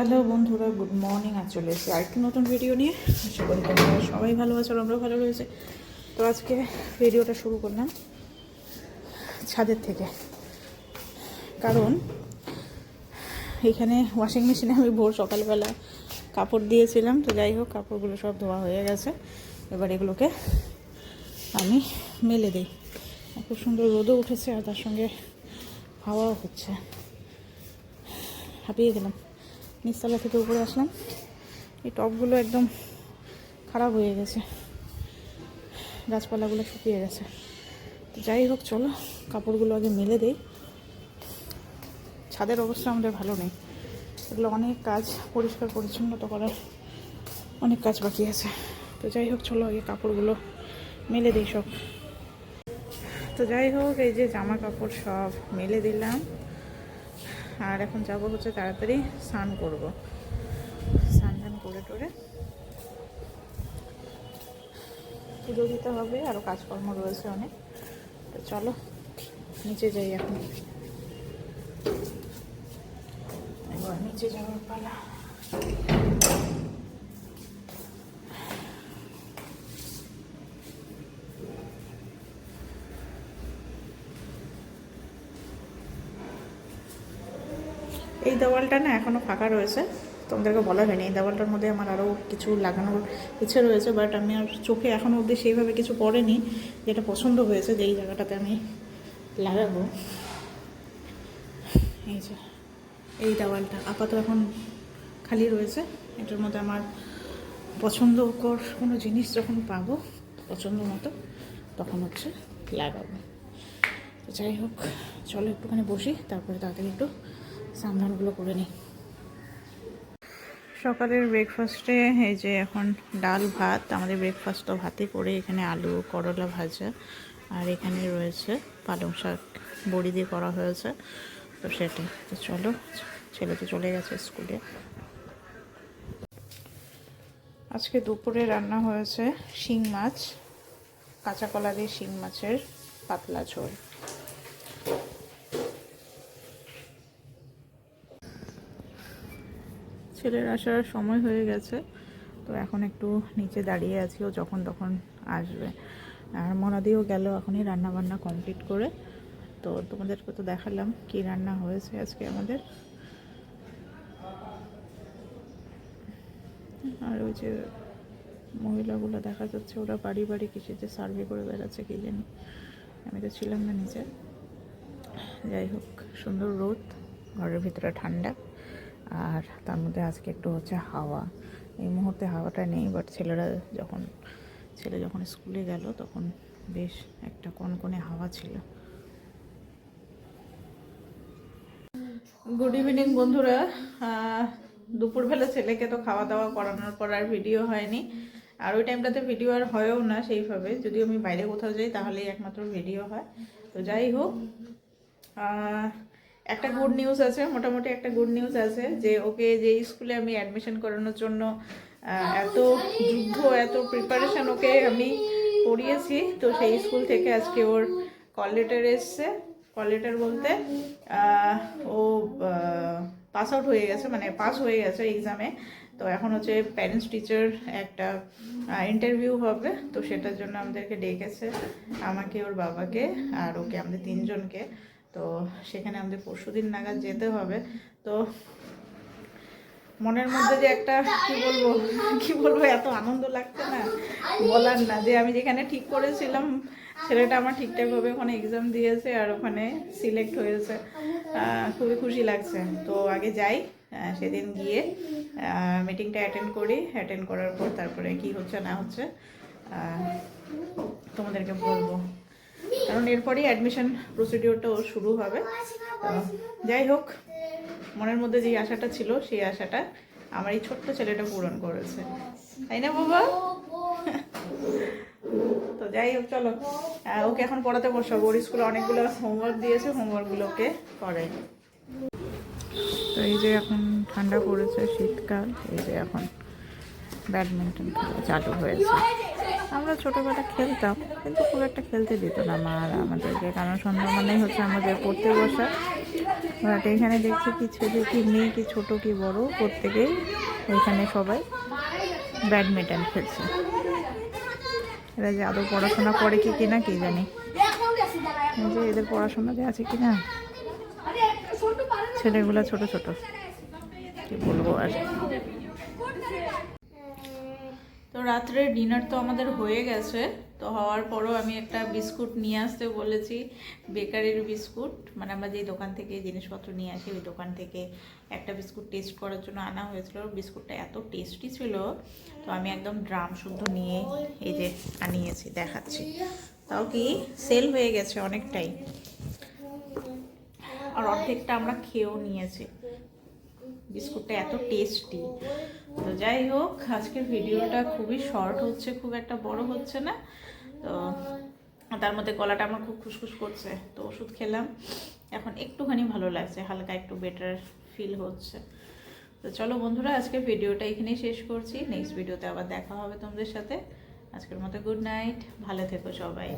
Hello বন্ধুরা, good morning, আজ চলে এসেছি আরেকটি নতুন ভিডিও নিয়ে। আশা করি তোমরা সবাই ভালো আছো আর আমরাও ভালো রয়েছে। তো আজকে ভিডিওটা শুরু করলাম ছাদের থেকে। কারণ এখানে ওয়াশিং মেশিনে আমি ভোর সকালবেলা কাপড় দিয়েছিলাম, তো যাই হোক, কাপড়গুলো সব ধোয়া হয়ে গেছে। এবার এগুলোকে আমি মেলে দিই। খুব সুন্দর রোদও উঠেছে আর তার সঙ্গে হাওয়াও হচ্ছে। হাঁপিয়ে গেলাম। নিচতলা থেকে উপরে আসলাম। এই টবগুলো একদম খারাপ হয়ে গেছে। গাছপালাগুলো শুকিয়ে গেছে। তো যাই হোক, চলো, কাপড়গুলো আগে মেলে দেই। ছাদের অবস্থা আমাদের ভালো নেই। এগুলো অনেক কাজ পরিষ্কার পরিচ্ছন্নতা করার অনেক কাজ বাকি আছে। তো যাই হোক, চলো আগে কাপড়গুলো মেলে দিই সব। তো যাই হোক, এই যে জামা কাপড় সব মেলে দিলাম। আর এখন যাব হচ্ছে তাড়াতাড়ি স্নান করব। স্নান টান করে টোরে পুজো দিতে হবে আরও কাজকর্ম রয়েছে অনেক। তো চলো, নিচে যাই এখন। নিচে যাওয়ার পালা। এই দেওয়ালটা না এখনও ফাঁকা রয়েছে। তোমাদেরকে বলা হয়নি, এই দেওয়ালটার মধ্যে আমার আরও কিছু লাগানোর ইচ্ছে রয়েছে বাট আমি আর চোখে এখনও অবধি সেইভাবে কিছু পড়েনি। যেটা পছন্দ হয়েছে যে এই জায়গাটাতে আমি লাগাবো। এই যে, এই দেওয়ালটা আপাতত এখন খালি রয়েছে। এটার মধ্যে আমার পছন্দকর কোনো জিনিস যখন পাবো, পছন্দ মতো, তখন হচ্ছে লাগাবো। তো যাই হোক, চলো একটুখানি বসি, তারপরে তাড়াতাড়ি একটু সামধানগুলো করে নিই। সকালের ব্রেকফাস্টে এই যে এখন ডাল, ভাত, আমাদের ব্রেকফাস্ট তো ভাতে করে, এখানে আলু, করলা ভাজা, আর এখানে রয়েছে পালং শাক, বড়ি দিয়ে করা হয়েছে, তো সেটা তো চলো, ছেলে তো চলে গেছে স্কুলে। আজকে দুপুরে রান্না হয়েছে শিং মাছ, কাঁচা কলা দিয়ে শিং মাছের পাতলা ঝোল। ছেলের আসার সময় হয়ে গেছে। তো এখন একটু নিচে দাঁড়িয়ে আছি, ও যখন তখন আসবে। আর মনাদিও গেল এখনই রান্না বান্না কমপ্লিট করে। তো তোমাদেরকে তো দেখালাম কি রান্না হয়েছে আজকে আমাদের। আর ওই যে মহিলাগুলো দেখা যাচ্ছে, ওরা বাড়ি বাড়ি কিসেতে সার্ভে করে বেড়াচ্ছে কি জানি। আমি তো ছিলাম না নিচে। যাই হোক, সুন্দর রোদ, ঘরের ভিতরে ঠান্ডা। আর তার মধ্যে আজকে একটু হচ্ছে হাওয়া। এই মুহূর্তে হাওয়াটা নেই বাট ছেলেরা যখন, ছেলে যখন স্কুলে গেল, তখন বেশ একটা কনকনে হাওয়া ছিল। গুড ইভিনিং বন্ধুরা। দুপুরবেলা ছেলেকে তো খাওয়া দাওয়া করানোর পর আর ভিডিও হয়নি। আর ওই টাইমটাতে ভিডিও আর হয়ও না সেইভাবে। যদি আমি বাইরে কোথাও যাই, তাহলেই একমাত্র ভিডিও হয়। তো যাই হোক একটা গুড নিউজ আছে, মোটামুটি একটা গুড নিউজ আছে যে ওকে যে স্কুলে আমি অ্যাডমিশন করানোর জন্য এত যুদ্ধ, এত প্রিপারেশন ওকে আমি পড়িয়েছি তো সেই স্কুল থেকে আজকে ওর কল লেটার এসছে। কল লেটার বলতে ও পাস আউট হয়ে গেছে মানে পাস হয়ে গেছে এক্সামে তো এখন হচ্ছে প্যারেন্টস টিচার একটা ইন্টারভিউ হবে। তো সেটার জন্য আমাদেরকে ডেকেছে, আমাকে ওর বাবাকে আর ওকে, আমাদের তিনজনকে। তো সেখানে আমাদের পরশু দিন নাগাদ যেতে হবে। তো মনের মধ্যে যে একটা, কি বলব কি বলব, এত আনন্দ লাগছে না? বলার না, যে আমি যেখানে ঠিক করেছিলাম, ছেলেটা আমার ঠিকঠাকভাবে ওখানে এক্সাম দিয়েছে আর ওখানে সিলেক্ট হয়েছে। খুবই খুশি লাগছে। তো আগে যাই সেদিন গিয়ে মিটিংটা অ্যাটেন্ড করি। অ্যাটেন্ড করার পর তারপরে কি হচ্ছে না হচ্ছে তোমাদেরকে বলব। কারণ এরপরেই অ্যাডমিশন প্রসিডিওরটাও শুরু হবে। যাই হোক, মনের মধ্যে যে আশাটা ছিল, সেই আশাটা আমার এই ছোট্ট ছেলেটা পূরণ করেছে। তাই না, বাবা? তো যাই হোক, চলো। ওকে এখন পড়াতে বসাবো। ওর স্কুলে অনেকগুলো হোমওয়ার্ক দিয়েছে হোমওয়ার্কগুলোকে করে তো এই যে এখন ঠান্ডা পড়েছে শীতকাল, এই যে এখন ব্যাডমিন্টন খেলা চালু হয়েছে। আমরা ছোটোবেলা খেলতাম, কিন্তু খুব একটা খেলতে দিত না মা আর আমাদেরকে। কারণ সন্ধ্যা মানেই হচ্ছে আমাদের পড়তে বসা। বাট এখানে দেখছি কি ছেলে কি মেয়ে, কি ছোটো, কি বড়, প্রত্যেকেই ওইখানে সবাই ব্যাডমিন্টন খেলছে। এরা যে আদৌ পড়াশোনা করে কি কিনা কে জানি। যে এদের পড়াশোনাতে আছে কিনা? ছেলেগুলো ছোট ছোট। কি বলব আর? রাত্রে ডিনার তো আমাদের হয়ে গেছে, তো হওয়ার পরও আমি একটা বিস্কুট নিয়ে আসতে বলেছি, বেকারির বিস্কুট মানে আমরা যেই দোকান থেকে জিনিসপত্র নিয়ে আসি, ওই দোকান থেকে একটা বিস্কুট টেস্ট করার জন্য আনা হয়েছিল, বিস্কুটটা এত টেস্টি ছিল, তো আমি একদম ড্রাম শুদ্ধ নিয়ে এই যে আনিয়েছি, দেখাচ্ছি। তাও কি সেল হয়ে গেছে অনেকটাই। আর অর্ধেকটা আমরা খেয়েও নিয়েছি। বিস্কুটটা এত টেস্টি যাই হোক, আজকের ভিডিওটা খুবই শর্ট হচ্ছে, খুব একটা বড় হচ্ছে না। তো তার মধ্যে গলাটা আমার খুব খুসখুস করছে, তো ওষুধ খেলাম। এখন একটুখানি ভালো লাগছে, হালকা একটু বেটার ফিল হচ্ছে। তো চলো বন্ধুরা, আজকের ভিডিওটা এখানেই শেষ করছি। নেক্সট ভিডিওতে আবার দেখা হবে তোমাদের সাথে। আজকের মতো গুড নাইট ভালো থেকো সবাই।